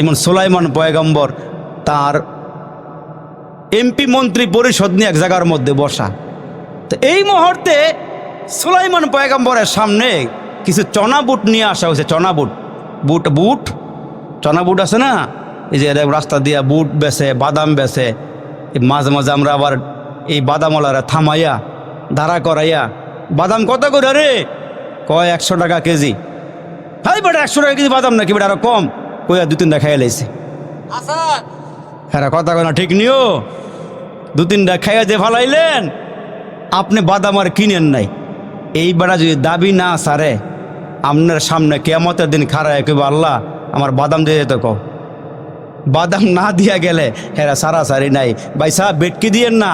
যেমন সোলাইমান পয়গম্বর তার এমপি মন্ত্রী পরিষদ নিয়ে এক জায়গার মধ্যে বসা। তো এই মুহূর্তে সোলাইমান পয়গম্বরের সামনে কিছু চনা বুট নিয়ে আসা হয়েছে চনা বুট বুট? বুট চনা বুট আছে না? এই যে রাস্তা দিয়া বুট বেছে, বাদাম এই মাঝে মাঝে আমরা আবার এই বাদামওয়ালারা থামাইয়া, দাঁড়া করাইয়া, বাদাম কত করে রে? কয় একশো টাকা কেজি। হাই বেটা, একশো টাকা কেজি বাদাম নাকি বেটা, আরও কম? কইয়া দু তিনটা খাইয়া লাইছে। হ্যাঁ কথা কয় না ঠিক নিও? দু তিনটা খাইয়া যে ফালাইলেন, আপনি বাদাম আর কিনেন নাই। এই বেড়া যদি দাবি না সারে, আপনার সামনে কেমতের দিন খারায় কেব আল্লাহ, আমার বাদাম দিয়ে যেত কও। বাদাম না দিয়া গেলে হেরা সারা সারি নাই। ভাই সাহেব, বেটকি দিয়েন না।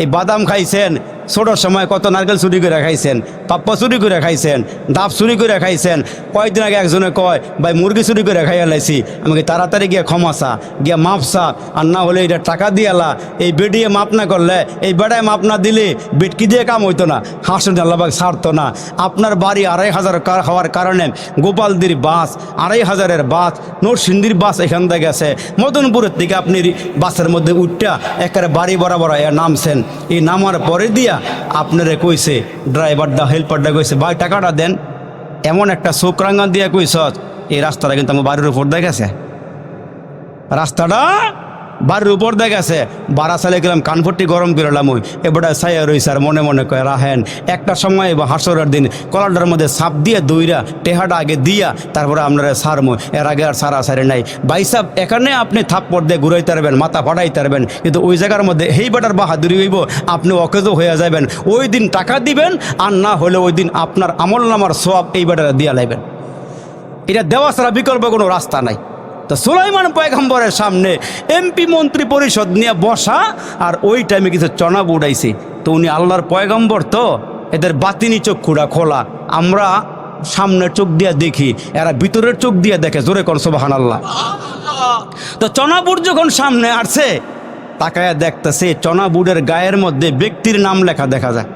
এই বাদাম খাইছেন ছোটোর সময় কত নারকেল চুরি করে খাইছেন পাপ্পা চুরি করে খাইছেন, ডাব চুরি করে খাইছেন কয়েকদিন আগে একজনে কয়, ভাই, মুরগি চুরি করে খাইয়া লাইছি, আমাকে তাড়াতাড়ি গিয়ে ক্ষমাসা গিয়া মাপসা আর না হলে এটা টাকা দিয়ালা এই বেডিয়ে মাপ না করলে, এই বেড়ায় মাপ না দিলে বেটকি দিয়ে কাম হইতো না, হাসন আল্লাহবাগ ছাড়তো না। আপনার বাড়ি আড়াই হাজার কার হওয়ার কারণে গোপালদির বাস, আড়াই হাজারের বাস, নরসিংদীর বাস এখান থেকে গেছে। মদনপুরের থেকে আপনি বাসের মধ্যে উঠটা, একেবারে বাড়ি বরাবর নামছেন। এই নামার পরে দিয়া আপনারে কইছে ড্রাইভারটা হেল্পারটা কইছে, ভাই, টাকাটা দেন। এমন একটা চোখরাঙ্গা দিয়া কইস এই রাস্তাটা কিন্তু আমার বাড়ির উপর দেখেছে রাস্তাটা বাড়ির উপর দেখেছে বারা সালে গেলাম কানফুটি গরম করলাম ওই। এবারে সাইয়া রইছে আর মনে মনে কয়, রাহেন, একটা সময় বা হাসরের দিন কলাটার মধ্যে সাপ দিয়ে দইরা টেহাটা আগে দিয়া তারপরে আপনারা সারমো এর আগে আর সারা সারে নাই। বাইসাব, এখানে আপনি থাপ্পড় দিয়ে ঘুরাইতে পারবেন, মাথা ফাটাইতে পারবেন। কিন্তু ওই জায়গার মধ্যে এই বেটার বাহাদুরি হইব, আপনি অকেজো হয়ে যাবেন ওই দিন টাকা দিবেন আর না হলে ওই দিন আপনার আমল নামার সব এই বেটারা দিয়া লাইবেন। এটা দেওয়া ছাড়া বিকল্প কোনো রাস্তা নাই। তো সুলাইমান পয়গম্বরের সামনে এমপি মন্ত্রী পরিষদ নিয়ে বসা, আর ওই টাইমে কিছু চনা উড়াইছে। তো উনি আল্লাহর পয়গম্বর তো, এদের বাতিনি চক্ষুরা খোলা। আমরা সামনের চোখ দিয়ে দেখি, এরা ভিতরের চোখ দিয়ে দেখে, জোরে কর সোবাহান আল্লাহ তো চনাবুট যখন সামনে আসছে, তাকায় দেখতেছে চনাবুটের গায়ের মধ্যে ব্যক্তির নাম লেখা দেখা যায়।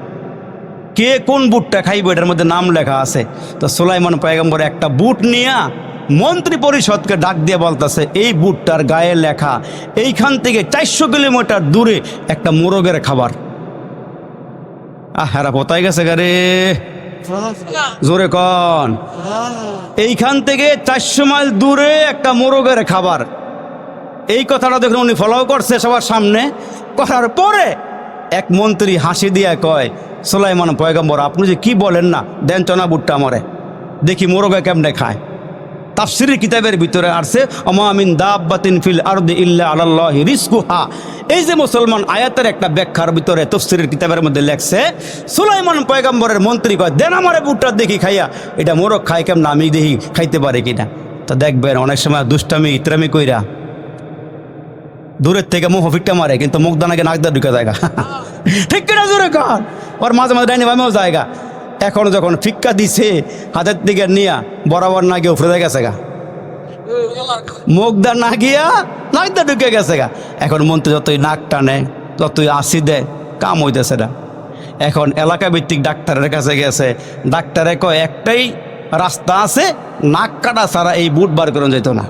কে কোন বুটটা খাইব, এটার মধ্যে নাম লেখা আছে। তো সুলাইমান পয়গম্বর একটা বুট নিয়া মন্ত্রী পরিষদকে ডাক দিয়ে বলতেছে, এই বুটটার গায়ে লেখা, এইখান থেকে চারশো কিলোমিটার দূরে একটা মোরগের খাবার। আহ হেরা কোথায় গেছে গারে জোরে কন। এইখান থেকে চারশো মাইল দূরে একটা মোরগের খাবার। এই কথাটা দেখুন উনি ফলো করছে সবার সামনে। করার পরে এক মন্ত্রী হাসি দিয়া কয়, সোলাইমান পয়গম্বর, আপনি যে কি বলেন না, দেন চনা বুটটা আমারে। দেখি মোরগে কেমনে খায়। তাফসিরের কিতাবের ভিতরে আসছে অমামিন দাব্বাতিন ফিল আরদি ইল্লা আল্লাহ রিস্কুহা এই যে মুসলমান আয়াতের একটা ব্যাখ্যার ভিতরে তফসিরের কিতাবের মধ্যে লেখছে, সুলাইমান পয়গম্বরের মন্ত্রী কয়, দেন আমারে বুটটা দেখি খাইয়া, এটা মোরগ খাই কেমন, আমি দেখি খাইতে পারে কিনা? তো দেখবেন অনেক সময় দুষ্টামি, ইতরামি কইরা দূরের থেকে মুখ ফিটটা মারে, কিন্তু মুখ দানাকে নাক দা ঢুকে জায়গা ঠিক কিনা জোরে কর? ওর মাঝে মাঝে ডাইনি বামেও জায়গা এখন যখন ফিক্কা দিছে, হাতের দিকে নিয়া বরাবর না গিয়ে উফরে গেছে গা। মুখ দা না গিয়া নাক দা ঢুকে গেছে গা। এখন মন্ত্রী যতই নাক টানে ততই আসি দেয়, কাম হইতেছে না। এখন এলাকা ভিত্তিক ডাক্তারের কাছে গেছে। ডাক্তারে কয়, একটাই রাস্তা আছে, নাক কাটা ছাড়া এই বুট বার করে যেত না।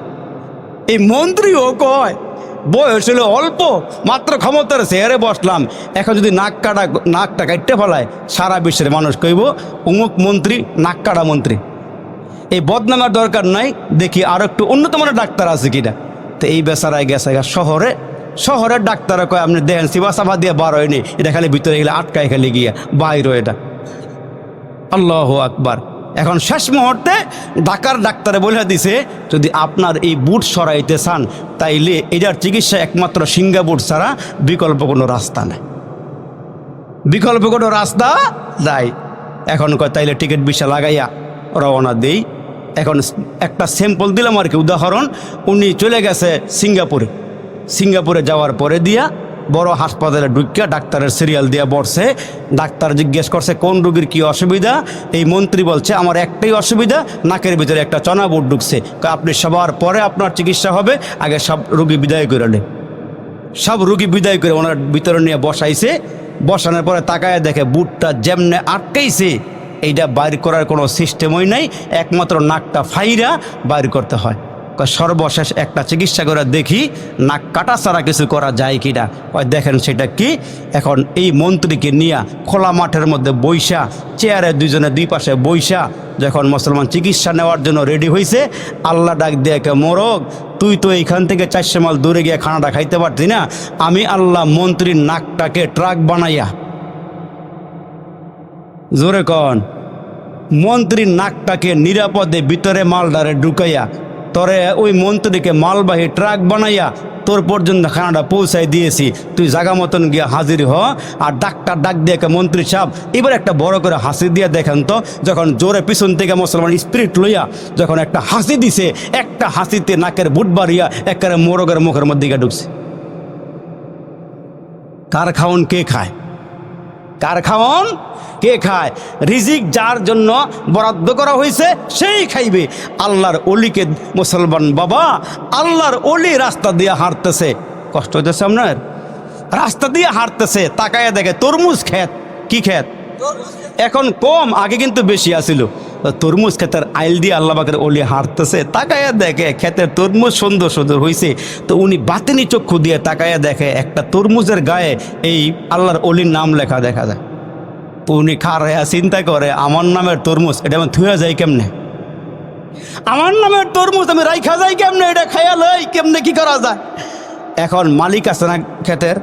এই মন্ত্রীও কয় বয়স হলো অল্প, মাত্র ক্ষমতার চেয়ারে বসলাম। এখন যদি নাক কাটা, নাকটা কাটতে ফেলায়, সারা বিশ্বের মানুষ কইব, উমুক মন্ত্রী, নাক কাটা মন্ত্রী। এই বদনামার দরকার নাই, দেখি আর একটু উন্নত মানের ডাক্তার আছে কিনা। তো এই বেচারায় গেছে শহরে। শহরের ডাক্তার কয়, আপনি দেখেন সিবা সাফা দিয়ে বার হয়নি। এটা খালি ভিতরে গেলে আটকায় খালি গিয়া, বাইর এটা। আল্লাহ আকবার। এখন শেষ মুহূর্তে ঢাকার ডাক্তারে বলে দিছে, যদি আপনার এই বুট সরাইতে চান, তাইলে এটার চিকিৎসা একমাত্র সিঙ্গা বুট ছাড়া বিকল্প কোনো রাস্তা নেই। বিকল্প কোনো রাস্তা নাই। এখন কয়, তাইলে টিকিট বিষা লাগাইয়া রওনা দেই। এখন একটা স্যাম্পল দিলাম আর কি, উদাহরণ, উনি চলে গেছে সিঙ্গাপুরে। সিঙ্গাপুরে যাওয়ার পরে দিয়া বড় হাসপাতালে ঢুকিয়া ডাক্তারের সিরিয়াল দিয়া বসছে ডাক্তার জিজ্ঞেস করছে, কোন রুগীর কি অসুবিধা? এই মন্ত্রী বলছে, আমার একটাই অসুবিধা, নাকের ভিতরে একটা চনা বুট ঢুকছে আপনি সবার পরে আপনার চিকিৎসা হবে, আগে সব রুগী বিদায় করে সব রুগী বিদায় করে ওনার ভিতরে নিয়ে বসাইছে। বসানোর পরে তাকায় দেখে বুটটা যেমনে আটকাইছে, এইটা বাইর করার কোনো সিস্টেমই নাই। একমাত্র নাকটা ফাইরা বাইর করতে হয়। সর্বশেষ একটা চিকিৎসা করে দেখি নাক কাটা ছাড়া কিছু করা যায় কিনা। কয়, দেখেন সেটা কি? এখন এই মন্ত্রীকে নিয়ে খোলা মাঠের মধ্যে বৈশা চেয়ারে দুজনে দুই পাশে বৈশা যখন মুসলমান চিকিৎসা নেওয়ার জন্য রেডি হয়েছে আল্লাহ ডাক দিয়ে কে মোরগ তুই তো এইখান থেকে চারশো মাল দূরে গিয়ে খানাটা খাইতে পারতি না? আমি আল্লাহ মন্ত্রীর নাকটাকে ট্রাক বানাইয়া। জোরে কন, মন্ত্রীর নাকটাকে নিরাপদে ভিতরে মালদারে ঢুকাইয়া তরে ওই মন্ত্রীকে মালবাহী ট্রাক বানাইয়া তোর পর্যন্ত খানাটা পৌঁছাই দিয়েছি। তুই জাগা মতন গিয়া হাজির হ। আর ডাক্তার ডাক দিয়ে মন্ত্রী সাহেব, এবার একটা বড় করে হাসি দিয়ে দেখেন তো, যখন জোরে পিছন থেকে মুসলমান স্পিরিট লইয়া যখন একটা হাসি দিছে, একটা হাসিতে নাকের বুট বাড়িয়া একেবারে মোরগের মুখের মধ্যে গিয়ে ঢুকছে। কার খাওন কে খায়? কার খাওয়ন কে খায়? রিজিক যার জন্য বরাদ্দ করা হয়েছে সেই খাইবে। আল্লাহর অলিকে মুসলমান বাবা আল্লাহর অলি রাস্তা দিয়ে হাঁটতেছে। কষ্ট হইতেছে আপনার? রাস্তা দিয়ে হাঁটতেছে তাকায় দেখে তরমুজ খেত কি খেত এখন কম আগে কিন্তু বেশি আসিল তরমুজ ক্ষেতের আইল দিয়ে আল্লাহ বাকের অলি হাঁটতেছে, তাকায়া দেখে ক্ষেতের তরমুজ সুন্দর সুন্দর হয়েছে তো উনি বাতিনি চক্ষু দিয়ে তাকায়া দেখে একটা তরমুজের গায়ে এই আল্লাহর অলির নাম লেখা দেখা যায়। তো উনি খারাইয়া চিন্তা করে, আমার নামের তরমুজ, এটা আমি থুয়া যাই কেমনে? আমার নামের তরমুজ আমি রাইখা যাই কেমনে? এটা খাইয়া লই, কেমনে কি করা যায়? এখন মালিক আছে না ক্ষেতের,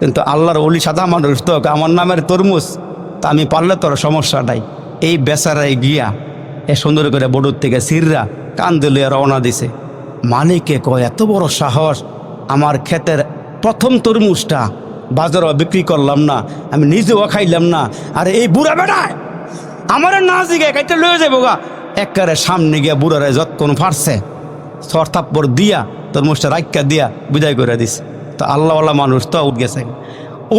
কিন্তু আল্লাহর অলি সাদা মানুষ তো, আমার নামের তরমুজ, তা আমি পারলে তোর সমস্যা নাই। এই বেচারায় গিয়া এ সুন্দর করে বড়ুর থেকে সিররা কান দিলে রওনা দিছে। মালিকে কয়, এত বড় সাহস, আমার ক্ষেতের প্রথম তরমুজটা বাজারও বিক্রি করলাম না, আমি নিজেও খাইলাম না। আর এই বুড়া বেড়ায় আমার না জিগে কাইতে লয়ে যাব গা। একবারে সামনে গিয়া বুড়ারে যতক্ষণ ফারছে সরথাপ্পর দিয়া তরমুজটা রাইকা দিয়া বিদায় করে দিছে। তো আল্লাহওয়ালা মানুষ তো উঠ গেছে।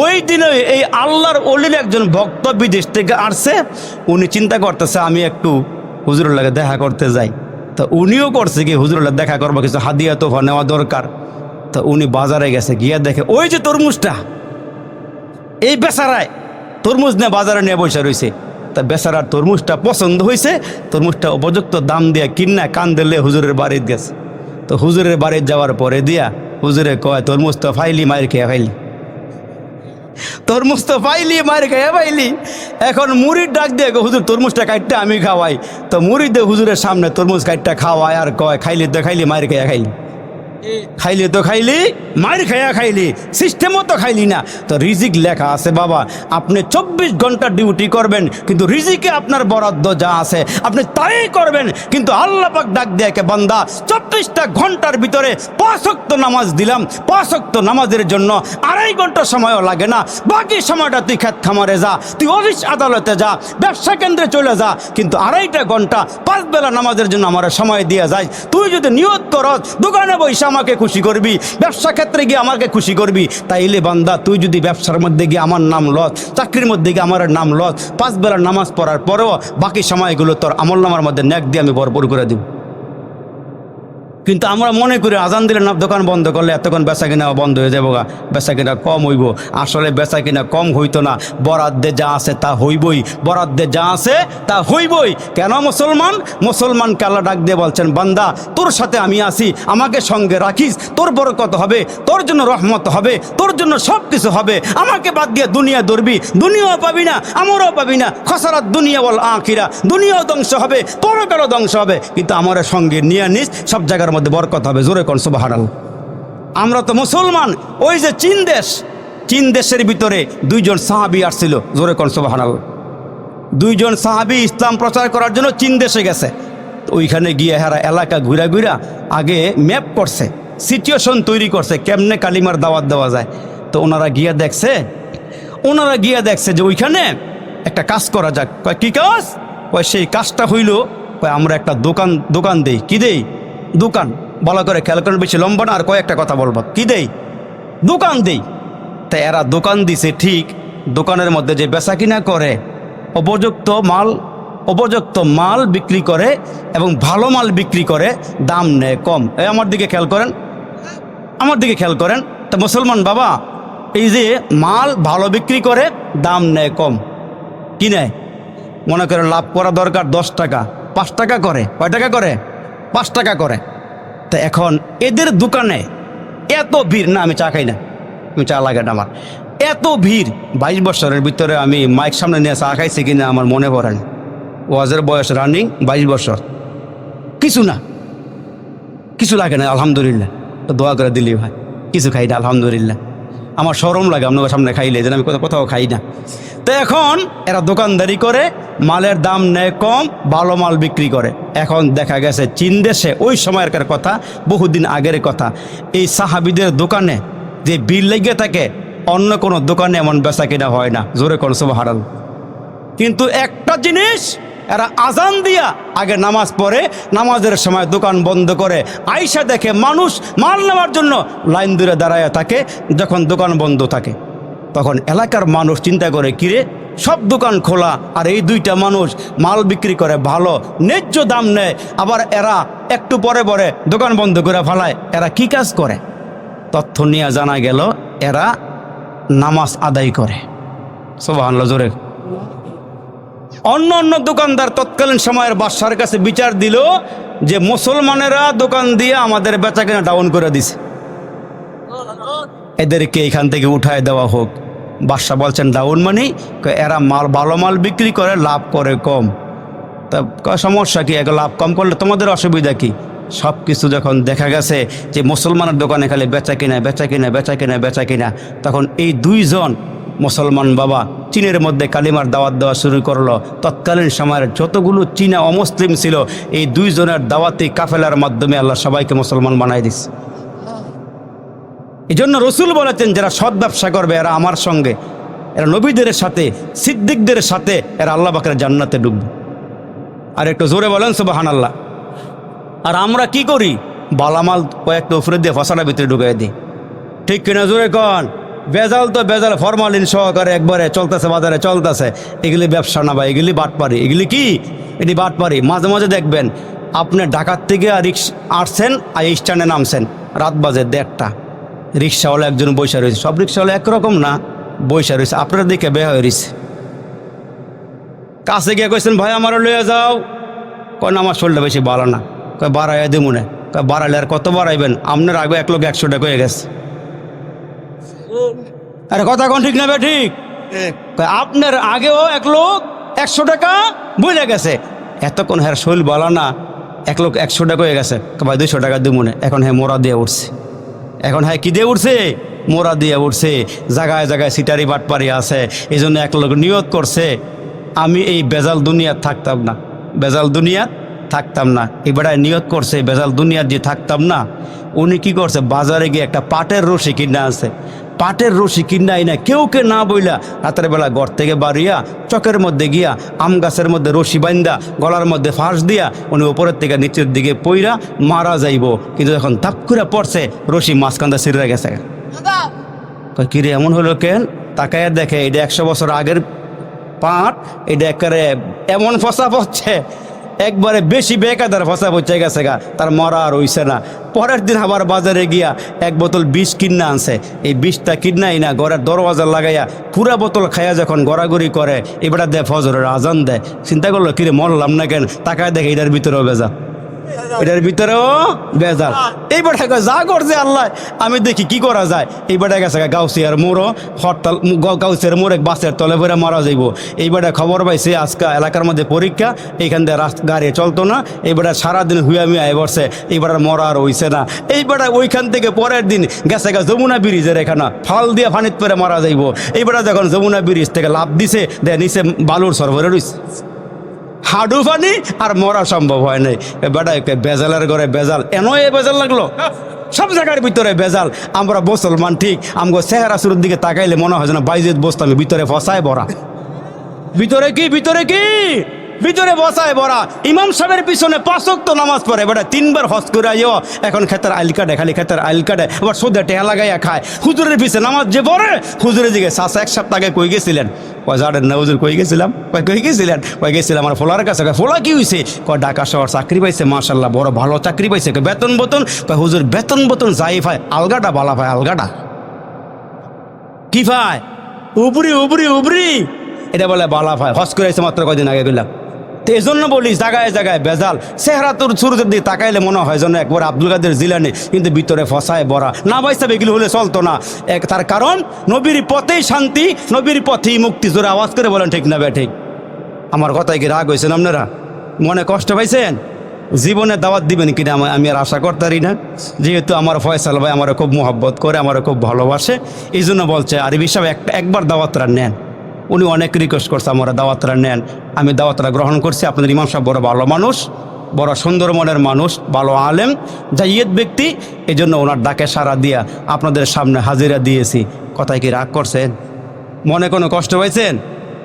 ওই দিনে এই আল্লাহর অলির একজন ভক্ত বিদেশ থেকে আসছে, উনি চিন্তা করতেছে, আমি একটু হুজুরের লাগে দেখা করতে যাই। তা উনিও করছে কি, হুজুরের লাগে দেখা করব, কিছু হাদিয়া, তোফা নেওয়া দরকার। তা উনি বাজারে গেছে, গিয়া দেখে, ওই যে তরমুজটা, এই বেচারায় তরমুজ নিয়ে বাজারে নিয়ে বসে রয়েছে তা বেচারার তরমুজটা পছন্দ হয়েছে তরমুজটা উপযুক্ত দাম দিয়ে কিনা কান দিলে হুজুরের বাড়িতে গেছে। তো হুজুরের বাড়িতে যাওয়ার পরে দিয়া হুজুরে কয়, তরমুজ তো ফাইলি মায়ের খেয়ে ফাইলি। তরমুজ তো পাইলি মার খেয়ে পাইলি। এখন মুড়ির ডাক দিয়ে হুজুর, তরমুজটা কাটটা আমি খাওয়াই। তো মুড়ি দিয়ে হুজুরের সামনে তরমুজ কাটটা খাওয়াই আর কয়, খাইলি তো খাইলি, মায়ের খেয়ে খাইলি। খাইলি তো খাইলি, মায়ের খাইয়া খাইলি সিস্টেমও তো খাইলি না। তো রিজিক লেখা আছে বাবা, আপনি চব্বিশ ঘণ্টা ডিউটি করবেন, কিন্তু রিজিকে আপনার বরাদ্দ যা আছে, আপনি তাই করবেন, কিন্তু আল্লাহ পাক ডাক দেয় কে বান্দা, চব্বিশটা ঘণ্টার ভিতরে পাঁচক্ত নামাজ দিলাম পাঁচক্ত নামাজের জন্য আড়াই ঘণ্টা সময়ও লাগে না, বাকি সময়টা তুই খেত খামারে যা, তুই অফিস আদালতে যা, ব্যবসা কেন্দ্রে চলে যা, কিন্তু আড়াইটা ঘণ্টা পাঁচ বেলা নামাজের জন্য আমার সময় দিয়ে যায়। তুই যদি নিয়ত করস, দোকানে বসে আমাকে খুশি করবি? ব্যবসা ক্ষেত্রে গিয়ে আমাকে খুশি করবি? তাইলে বান্দা, তুই যদি ব্যবসার মধ্যে গিয়ে আমার নাম লস, চাকরির মধ্যে গিয়ে আমার নাম লস, পাঁচ বেলা নামাজ পড়ার পরেও বাকি সময়গুলো তোর আমল নামার মধ্যে ন্যাক দিয়ে আমি ভরপুর করে দিব। কিন্তু আমরা মনে করি আজান দিলে না, দোকান বন্ধ করলে এতক্ষণ বেচা কিনা বন্ধ হয়ে যাব গা। বেচা কিনা কম হইব। আসলে বেচা কিনা কম হইতো না। বরাদ্দে যা আছে তা হইবই। বরাদ্দে যা আছে তা হইবই। কেন মুসলমান? মুসলমানকে আল্লাহ ডাক দিয়ে বলছেন, বান্দা, তোর সাথে আমি আসি আমাকে সঙ্গে রাখিস। তোর বরকত হবে। তোর জন্য রহমত হবে। তোর জন্য সব কিছু হবে। আমাকে বাদ দিয়ে দুনিয়া ধরবি। দুনিয়াও পাবি না। আমারও পাবি না। খসারাত দুনিয়া বল আখিরা। দুনিয়াও ধ্বংস হবে। পরকালও ধ্বংস হবে? কিন্তু আমার সঙ্গে নিয়ে নিস সব জায়গার মধ্যে বরকত হবে, জোরে কন সুবাহারাল আমরা তো মুসলমান, ওই যে চীন দেশ, চীন দেশের ভিতরে দুইজন সাহাবি আসছিল, জোরে কন সুবাহারাল দুইজন সাহাবি ইসলাম প্রচার করার জন্য চীন দেশে গেছে। ওইখানে গিয়ে হেরা এলাকা ঘুরা ঘুরা আগে ম্যাপ করছে সিচুয়েশন তৈরি করছে, কেমনে কালিমার দাওয়াত দেওয়া যায়। তো ওনারা গিয়ে দেখছে, ওনারা গিয়ে দেখছে যে ওইখানে একটা কাজ করা যাক। কয়, কী কাজ? কয়, সেই কাজটা হইল, কয়, আমরা একটা দোকান দোকান দেই। কি দেই? দোকান। ভালো করে খেয়াল করেন, বেশি লম্বা না, আর কয়েকটা কথা বলব। কি দেই? দোকান দেই। তা এরা দোকান দিছে ঠিক, দোকানের মধ্যে যে বেচা কিনা করে, উপযুক্ত মাল উপযুক্ত মাল বিক্রি করে এবং ভালো মাল বিক্রি করে দাম নেয় কম। এই আমার দিকে খেয়াল করেন। আমার দিকে খেয়াল করেন। তা মুসলমান বাবা, এই যে মাল ভালো বিক্রি করে, দাম নেয় কম। কি নেয়? মনে করে লাভ করা দরকার দশ টাকা, পাঁচ টাকা করে। কয় টাকা করে? পাঁচ টাকা করে। তা এখন এদের দোকানে এত ভিড়, না, আমি চা খাই না। আমি চা লাগে না আমার। এত ভিড়, বাইশ বছরের ভিতরে আমি মাইক সামনে নিয়ে চা খাইছি কিনা আমার মনে পড়ে না। ওয়াজের বয়স রানিং, বাইশ বছর। কিছু না। কিছু লাগে না, আলহামদুলিল্লাহ। তো দোয়া করে দিলি ভাই। কিছু খাই না, আলহামদুলিল্লাহ। আমার সরম লাগে আপনাদের সামনে খাইলে, যেন আমি কোথাও খাই না। তো এখন এরা দোকানদারি করে, মালের দাম নেয় কম, ভালো মাল বিক্রি করে। এখন দেখা গেছে চীন দেশে ওই সময়কার কথা, বহুদিন আগের কথা। এই সাহাবিদের দোকানে যে বিল লেগে থাকে, অন্য কোনো দোকানে এমন বেচা কিনা হয় না। জোরে কোন হারাল কিন্তু একটা জিনিস এরা আজান দিয়া আগে নামাজ পড়ে, নামাজের সময় দোকান বন্ধ করে, আইসা দেখে মানুষ মাল নেওয়ার জন্য লাইন দূরে দাঁড়ায় থাকে, যখন দোকান বন্ধ থাকে। তখন এলাকার মানুষ চিন্তা করে, কিরে, সব দোকান খোলা, আর এই দুইটা মানুষ মাল বিক্রি করে ভালো, ন্যায্য দাম নেয়, আবার এরা একটু পরে পরে দোকান বন্ধ করে ফেলায়, এরা কি কাজ করে? তথ্য নিয়ে জানা গেল, এরা নামাজ আদায় করে। সোবাহ জোরে। অন্য অন্য দোকানদার তৎকালীন সময়ের বাদশার কাছে বিচার দিল যে মুসলমানেরা দোকান দিয়ে আমাদের বেচা কেনা ডাউন করে দিছে। এদেরকে এখান থেকে উঠায় দেওয়া হোক। বাদশাহ বলছেন ডাউন মানে এরা মাল, ভালো মাল বিক্রি করে, লাভ করে কম। তা সমস্যা কি? এক লাভ কম করলে তোমাদের অসুবিধা কি? সব কিছু যখন দেখা গেছে যে মুসলমানের দোকানে খালি বেচা কিনা বেচা কিনা বেচা কিনা বেচা কিনা, তখন এই দুইজন মুসলমান বাবা চীনের মধ্যে কালিমার দাওয়াত দেওয়া শুরু করল। তৎকালীন সময়ের যতগুলো চীনা অমুসলিম ছিল, এই দুইজনের দাওয়াতি কাফেলার মাধ্যমে আল্লাহ সবাইকে মুসলমান বানাই দিচ্ছে এই জন্য রসুল বলেছেন, যারা সৎ ব্যবসা করবে, এরা আমার সঙ্গে, এরা নবীদের সাথে, সিদ্দিকদের সাথে, এরা আল্লাহ বাকের জান্নাতে ডুববে। আর একটু জোরে বলেন সুবাহান আল্লাহ আর আমরা কি করি? বালামাল কয়েকটা উপরে দিয়ে ফসলার ভিতরে ঢুকিয়ে দিই। ঠিক কিনা জোরে কন? বেজাল তো বেজাল ফরমালিন সহকারে একবারে চলতেছে, বাজারে চলতেছে। এগুলি ব্যবসা না বা এগুলি বাটপারি। এগুলি কি? এটি বাটপারি। মাঝে মাঝে দেখবেন, আপনি ঢাকার থেকে রিক্স আসছেন আর স্ট্যান্ডে নামছেন, রাত বাজে দেড়টা। রিক্সাওয়ালা একজন বৈশা রয়েছে। সব রিক্সাওয়ালা একরকম না বৈশা রয়েছে। আপনার দিকে বে হয়ে রয়েছে। কাছে গিয়ে কইছেন ভাই আমারও লইয়া যাও। কয় না আমার শরীরটা বেশি ভালো না। কয় বাড়াইয়া দিব মনে কয় বাড়াইলে আর কত বাড়াইবেন? আপনার আগে এক লোক একশো টাকা হয়ে গেছে। আরে কথা কোন ঠিক না বে ঠিক? আপনার আগেও এক লোক একশো টাকা বুঝে গেছে। এতক্ষণ হ্যাঁ শরীর বলা না এক লোক একশো টাকা হয়ে গেছে। ভাই দুইশো টাকা দিব মনে এখন হ্যাঁ মোরা দিয়ে উঠছে। এখন হ্যাঁ কি দিয়ে উঠছে? মোরা দিয়ে উঠছে। জায়গায় জায়গায় সিটারি বাটপারি আছে। এই জন্য এক লোক নিয়ত করছে। আমি এই বেজাল দুনিয়ার থাকতাম না। বেজাল দুনিয়া থাকতাম না। এবারে নিয়ত করছে, বেজাল দুনিয়া দিয়ে থাকতাম না, উনি কি করছে? বাজারে গিয়ে একটা পাটের রশি কিনে আছে পাটের রশি কিনাই না কেউ কে না বইলা রাতের বেলা ঘর থেকে বাড়িয়া চকের মধ্যে গিয়া আম গাছের মধ্যে রশি বাইন্দা গলার মধ্যে ফাঁস দিয়া উনি উপরের থেকে নিচের দিকে পইরা মারা যাইব। কিন্তু যখন ধাপ করে পড়ছে রশি মাঝখানটা সিরে গেছে। কিরে এমন হলো কেন? তাকায় দেখে এটা একশো বছর আগের পাট এটা একেবারে এমন ফসা পড়ছে একবারে বেশি বেকাদার ফসা পড়ছে গেছে গা তার মরা আর হইছে না। পরের দিন আবার বাজারে গিয়া এক বোতল বিষ কিনা আনছে। এই বিষটা কিনাই না গড়ের দরওয়াজা লাগাইয়া পুরা বোতল খাইয়া যখন গড়াগড়ি করে, এবারে দেয় ফজরের আজান দেয় চিন্তা করল, কিরে, মরলাম না কেন? তাকায় দেখে এটার ভিতরেও বেজা এটার ভিতরেও বেজাল এইবার যা করছে আল্লাহ, আমি দেখি কি করা যায়। এইবারে গেছে গাউসিয়ার মোড়ো হরতাল গাউসিয়ার মোড়ে বাসের তলে ভরে মারা যাইব। এইবারে খবর পাইছে, আজকে এলাকার মধ্যে পরীক্ষা, এইখান দিয়ে রাস্তা, গাড়ি চলতো না। এইবারে সারাদিন হুয়া মিয়া বসছে এইবারে মরা আর হইছে না। এইবারে ওইখান থেকে পরের দিন গেছে গা যমুনা ব্রিজের এখানে, ফাল দিয়ে ফানিত পরে মারা যাইব। এইবারে যখন যমুনা ব্রিজ থেকে লাভ দিছে দে নিচে বালুর সরবরে রইছে। হাডু পানি আর মরা সম্ভব হয় নাই। বেটা বেজালের ঘরে বেজাল। এন এ বেজাল লাগল। সব জায়গার ভিতরে বেজাল। আমরা মুসলমান ঠিক। আমগো চেহারা সুরের দিকে তাকাইলে মনে হয় যেন বাইজেদ বসতাম ভিতরে ফসায় ভরা। ভিতরে কি ভিতরে কি? ভিতরে বসায় বড়া। ইমাম সাহেবের পিছনে পাঁচক তো নামাজ পড়ে। বেটা তিনবার হজ করে আইও এখন খেতের আইল কাটে, খালি খেতের আইল কাটে। আবার সোদে টেহা লাগাইয়া খায়। হুজুরের পিছনে নামাজ যে পড়ে, হুজুরের দিকে শাসা এক সপ্তাহ আগে কই গেছিলেন? কয়, জানেন না হুজুর, কই গেছিলাম? কয়, কই গেছিলেন? কই গেছিলাম আমার ফোলার কাছে। কয়, ফোলা কি হয়েছে কয়, ঢাকা শহর চাকরি পাইছে মার্শাল্লাহ বড় ভালো চাকরি পাইছে। কয়, বেতন বেতন? কয়, হুজুর, বেতন বেতন যাই পায় আলগাটা বালা পায় আলগাটা কি পায় উবরি উবরি উবরি। এটা বলে, বালা পায় হজ করে মাত্র কয়দিন আগে গেলাম তো জন্য বলি জায়গায় জায়গায় বেজাল। চেহারা তোর সুরজের দিকে তাকাইলে মনে হয় যেন একবার আব্দুল কাদের জিলানি, কিন্তু ভিতরে ফসায় বড়া না বাইসা এগুলো হলে চলতো না। এক তার কারণ, নবীর পথেই শান্তি, নবীর পথেই মুক্তি। জোরে আওয়াজ করে বলেন, ঠিক না বে ঠিক আমার কথায় কি রাগ হয়েছেন আপনারা? মনে কষ্ট পাইছেন? জীবনে দাওয়াত দিবেন কিনা আমি- আর আশা করতারি না। যেহেতু আমার ফয়সাল ভাই আমার খুব মোহব্বত করে, আমার খুব ভালোবাসে। এই জন্য বলছে, আরবি সাহেব একটা একবার দাওয়াতরা নেন। উনি অনেক রিকোয়েস্ট করছে আমার দাওয়াতরা নেন। আমি দাওয়াতরা গ্রহণ করছি আপনাদের ইমাম সাহেব বড় ভালো মানুষ বড় সুন্দর মনের মানুষ ভালো আলেম জাইয়েদ ব্যক্তি এই জন্য ওনার ডাকে সারা দিয়া আপনাদের সামনে হাজিরা দিয়েছি। কথায় কি রাগ করছেন? মনে কোনো কষ্ট পাইছেন?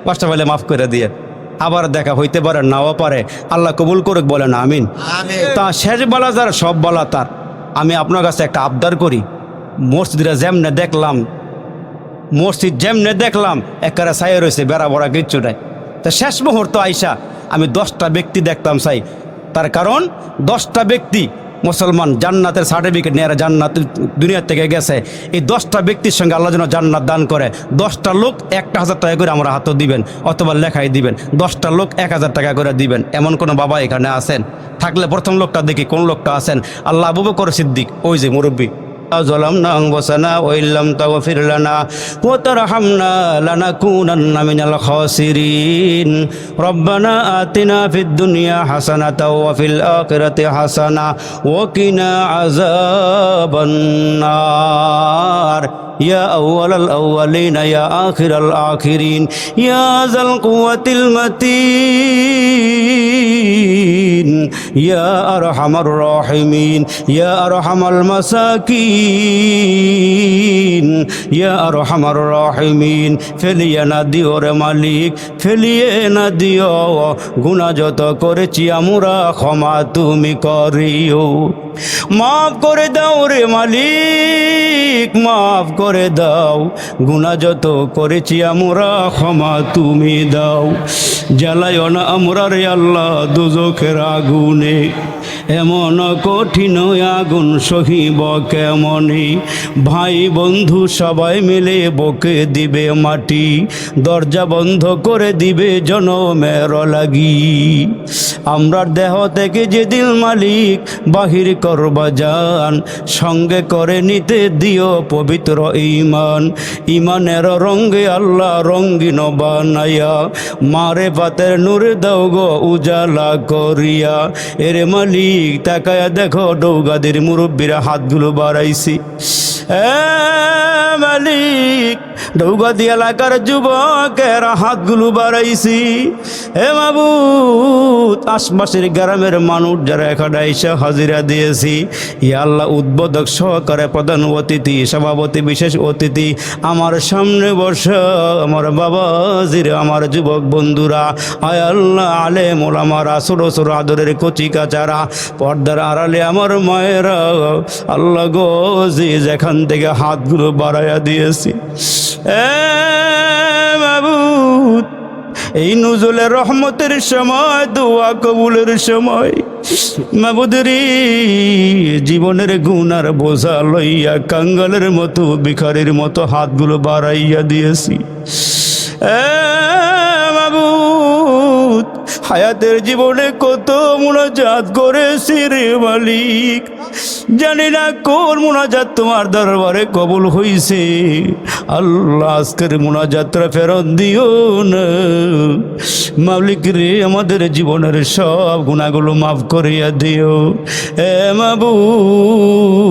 কষ্ট পাইলে মাফ করে দিয়ে। আবার দেখা হইতে পারে নাও পারে। আল্লাহ কবুল করুক বলেন আমিন। তা শেষ বলা যার সব বলা তার। আমি আপনার কাছে একটা আবদার করি। মসজিদরা যেমনে দেখলাম মসজিদ যেমনে দেখলাম একারে ছাই রয়েছে, বেড়া বড়া কিচ্ছু নাই। তা শেষ মুহূর্ত আইসা আমি দশটা ব্যক্তি দেখতাম সাই তার কারণ, দশটা ব্যক্তি মুসলমান জান্নাতের সার্টিফিকেট নিয়ে জান্নাত দুনিয়ার থেকে গেছে। এই দশটা ব্যক্তির সঙ্গে আল্লাহ যেন জান্নাত দান করে। দশটা লোক একটা হাজার টাকা করে আমরা হাতও দিবেন, অথবা লেখাই দিবেন। দশটা লোক এক হাজার টাকা করে দিবেন। এমন কোনো বাবা এখানে আছেন? থাকলে প্রথম লোকটা দেখি কোন লোকটা আছেন? আল্লাহ আবু বকর সিদ্দিক, ওই যে মুরব্বী। ظلمنا أنفسنا وإن لم تغفر لنا وترحمنا لنكونن من الخاسرين ربنا آتنا في الدنيا حسنة وفي الآخرة حسنة وقنا عذاب النار يا أول الأولين يا آخر الآخرين يا ذا القوة المتين ইয়া আর হামার রহিমিন, ইয়া আর হামাল মাসাকিন, ইয়া আর হামার রহিমিন, ফেলিয়ে না দিও রে মালিক, ফেলিয়ে না দিও। গুণা যত করেছি আমরা ক্ষমা তুমি করিও। মাফ করে দাও রে মালিক, মাফ করে দাও। গুণা যত করেছি আমরা ক্ষমা তুমি দাও। জ্বালায় না আমরা রে আল্লাহ দুজোখের আগু আগুনে, এমন কঠিন আগুন সহিব কেমনে? ভাই বন্ধু সবাই মিলে বকে দিবে মাটি, দরজা বন্ধ করে দিবে জনমের লাগি। আমরা দেহ থেকে যেদিন মালিক, বাহির করবা যান সঙ্গে করে নিতে দিও পবিত্র ইমান ইমানের রঙ্গে আল্লাহ রঙ্গিন বানাইয়া মারে পাতের নূরে দাও গো উজালা করিয়া। এরে মালিক তাকায়া দেখো ডৌগাদের মুরব্বীরা হাতগুলো বাড়াইছি। মালিক, ডৌগাদি এলাকার যুবকের হাতগুলো বাড়াইছি। হে মাবুত, আশপাশের গ্রামের মানুষ যারা এখানে এসে হাজিরা দিয়েছি। ই আল্লাহ, উদ্বোধক সহকারে প্রধান অতিথি, সভাপতি, বিশেষ অতিথি, আমার সামনে বসা। আমার বাবাজির, আমার যুবক বন্ধুরা, আয় আল্লাহ আলে মোলামারা ছোটো ছোটো আদরের কচি কাচারা, পর্দার আড়ালে আমার মায়েরা। আল্লাহ গো যেখান থেকে হাতগুলো বাড়াইয়া দিয়েছি। এ এই নজলের রহমতের সময়, দোয়া কবুলের সময়। মাবুদরি জীবনের গুনার বোঝা লইয়া কাঙ্গালের মতো বিখারের মতো হাতগুলো বাড়াইয়া দিয়েছি। মাবুদ হায়াতের জীবনে কত মোনাজাত করেছি রে মালিক। জানি না কোন মুনাজাত তোমার দরবারে কবুল হইছে। আল্লাহ আজকের মুনাজাতরা ফেরত দিও না। মালিক রে, আমাদের জীবনের সব গুণাগুলো মাফ করিয়া দিও। এ মাবুদ,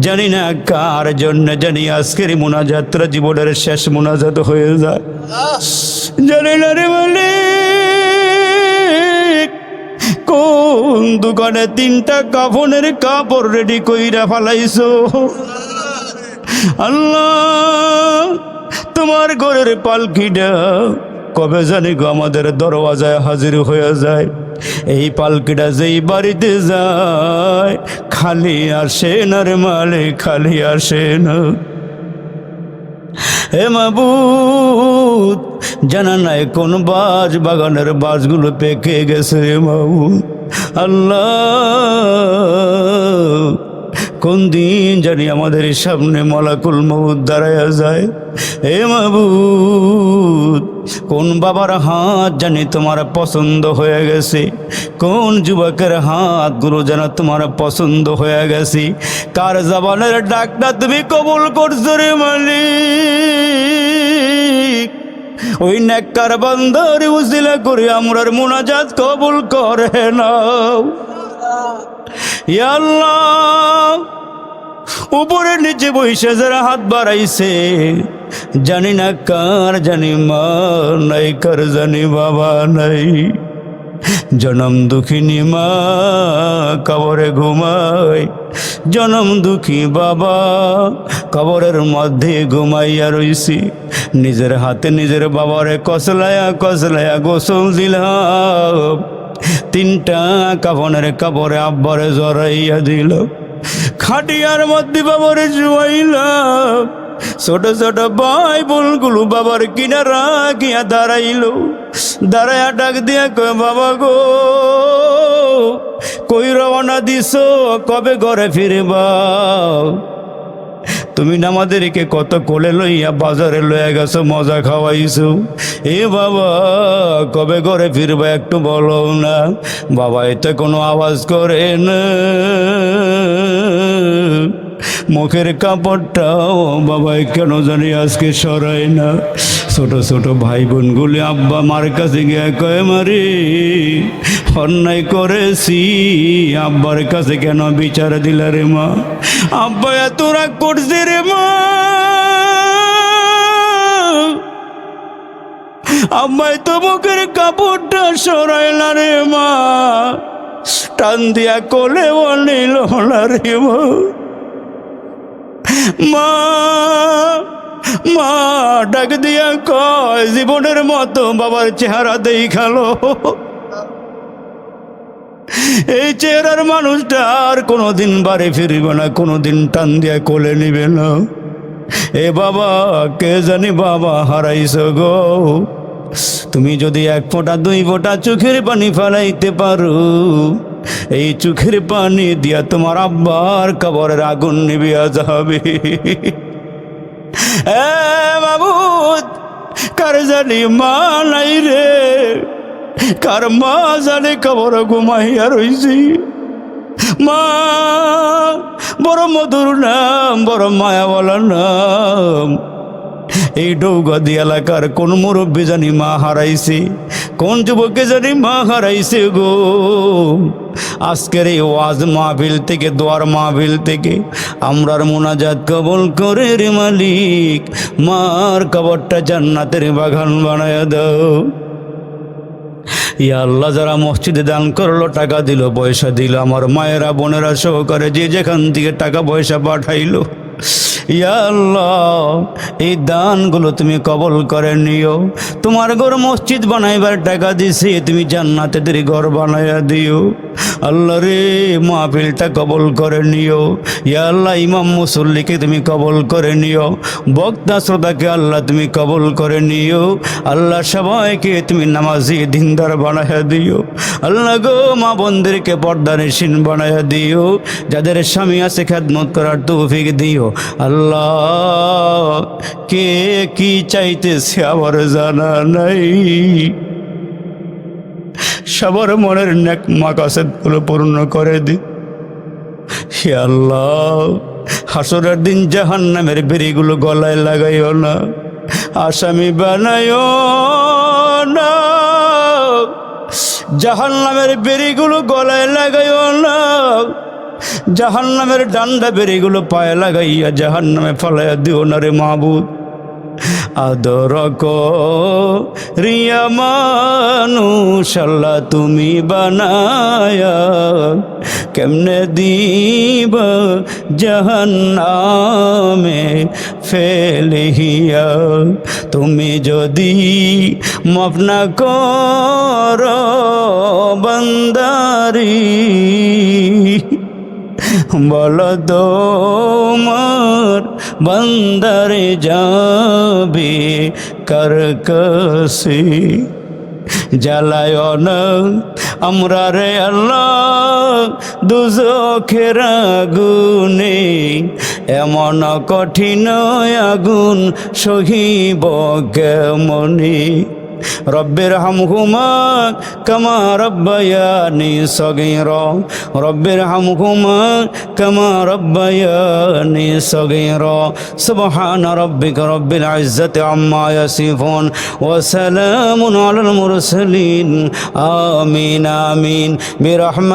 জানি না কার জন্য জানি আজকের মুনাজাতরা জীবনের শেষ মুনাজাত হয়ে যায়। জানি না রে মালিক। কোন দোকানে তিনটা কাফনের কাপড় রেডি কইরা ফালাইছো। আল্লাহ, তোমার ঘরের পালকিটা কবে জানি গো আমাদের দরওয়াজায় হাজির হয়ে যায়। এই পালকিটা যেই বাড়িতে যায়, খালি আসে না রে মালে খালি আসে না। হে মাবুদ জানা নাই কোন বাজ বাগানের বাজগুলো পেকে গেছে রে মাবুদ। আল্লাহ কোন দিন জানি আমাদের সামনে মলাকুল মহুদ দাঁড়ায়া যায়? হে মাবুদ, কোন বাবার হাত জানি তোমার পছন্দ হয়ে গেছে? কোন যুবকের হাতগুলো যেন তোমার পছন্দ হয়ে গেছে? কার জবানের ডাকটা তুমি কবুল করছ রে মালিক? ওই নেককার বান্দার উজিলা করে আমরার মোনাজাত কবুল করে নাও। আল্লাহ উপরে নিচে বসে যারা হাত বাড়াইছে, জানি না কার, জানি মা নাই, কার জানি বাবা নাই। জনম দুঃখিনী মা কবরে ঘুমায়, জনম দুঃখী বাবা কবরের মধ্যে ঘুমাইয়া রইছি। নিজের হাতে নিজের বাবারে কসলায়া কসলায়া গোসল দিলাম। তিনটা কাফনের কাপড়ে আব্বারে জড়াইয়া দিল খাটিয়ার মধ্যে বাবার জুয়াইলাম ছোট ছোট ভাই বোনগুলো বাবার কিনারা গিয়া দাঁড়াইল। দাঁড়ায় ডাক দিয়া কয়, বাবা গো, কই রওনা দিস কবে ঘরে ফিরবা? তুমি না আমাদেরকে কত কোলে লইয়া বাজারে লইয়া গেছো, মজা খাওয়াইছো? এ বাবা, কবে ঘরে ফিরবে একটু বলো না। বাবা এতে কোনো আওয়াজ করে না। মুখের কাপড়টাও বাবাই, কেন জানি আজকে সরায় না। ছোট ছোট ভাই বোনগুলি আব্বা মার কাছে গিয়ে কয়ে, মারি, অন্যায় করেছি, আব্বার কাছে কেন বিচার দিলা রে মা? আব্বা, এত রাগ করছে রে মা। আম্মাই তো মুখের কাপড়টা সরাইলা রে মা। টান দিয়া কোলে বলিল না রে মা। মা মা, ডাক দিয়া কয়, জীবনের মতো বাবার চেহারা দেই দেখাল। এই চেহারার মানুষটা আর কোনোদিন বাড়ি ফিরবে না, কোনোদিন টান দিয়া কোলে নিবে না। এ বাবা, কে জানি বাবা হারাইছ গো। তুমি যদি এক ফোঁটা, দুই ফোঁটা চোখের পানি ফেলাইতে পারো। এই চোখের পানি দিয়া তোমার আব্বার কবরের আগুন নিবিয়া যাবে। কার জানি মা নাই রে? কার মা জানি কবর ঘুমাইয়া রইছি? মা, বড় মধুর নাম, বড় মায়াওয়ালা নাম। এই ডৌগাদি এলাকার কোন মুরব্বী জানি মা হারাইছে? কোন যুবকে জানি মা হারাইছে গো? আজকের এই ওয়াজ মাহফিল থেকে, দোয়ার মাহফিল থেকে আমরার মোনাজাত কবল করে রে মালিক, মার কবরটা জান্নাতের বাগান বানায় দাও। ইয়া আল্লাহ যারা মসজিদে দান করল, টাকা দিল, পয়সা দিল, আমার মায়েরা, বোনেরা সহকারে যে যেখান থেকে টাকা পয়সা পাঠাইলো আল্লাহ, এই দানগুলো তুমি কবল করে নিও। তোমার ঘর মসজিদ বানাইবার টাকা দিছি, তুমি জান্নাতেদের ঘর বানাইয়া দিও। আল্লাহ রে, মাহফিলটা কবল করে নিও। ইয়া আল্লাহ, ইমাম মুসল্লিকে তুমি কবল করে নিও। বক্তা শ্রোতাকে আল্লাহ তুমি কবল করে নিও। আল্লাহ সবাইকে তুমি নামাজি দিনদার বানাইয়া দিও। আল্লাহ গো, মা বোনদেরকে পর্দানিসীন বানাইয়া দিও। যাদের স্বামী আছে খেদমত করার তৌফিক দিও। আল্লাহ, কে কি চাইতেছে আমার জানা নাই। সবার মনের নেক মাকাসেদগুলো পূর্ণ করে দি। হে আল্লাহ, হাসরের দিন জাহান নামের বেরিগুলো গলায় লাগাইও না, আসামি বানাইও না। জাহান নামের বেরিগুলো গলায় লাগাইও না জাহান নামের ডান্ডা বেরিগুলো পায়ে লাগাইয়া জাহান নামে ফলাইয়া দিও না রে মাহবুদ আদর রিয়া মানুষ আল্লাহ তুমি বানায়া, কেমনে দিব জাহান্নামে ফেলিয়া তুমি যদি মপনা কর বন্দারি, বল তোমার বন্দরে যাবে কার কাছে জ্বালায় আমরা রে আল্লাহ দুজখের আগুনে এমন কঠিন আগুন সহিব কেমনি? রব্বের হামহুমা কামা রব্বায়ানি সগীর রব্বের হামহুমা কামা রব্বায়ানি সগীর সুবহান রব্বিক রব্বিল ইজ্জাতি আম্মা ইয়াসিফুন ওয়া সালামুন আলাল মুরসালিন আমিন আমিন বিরহমা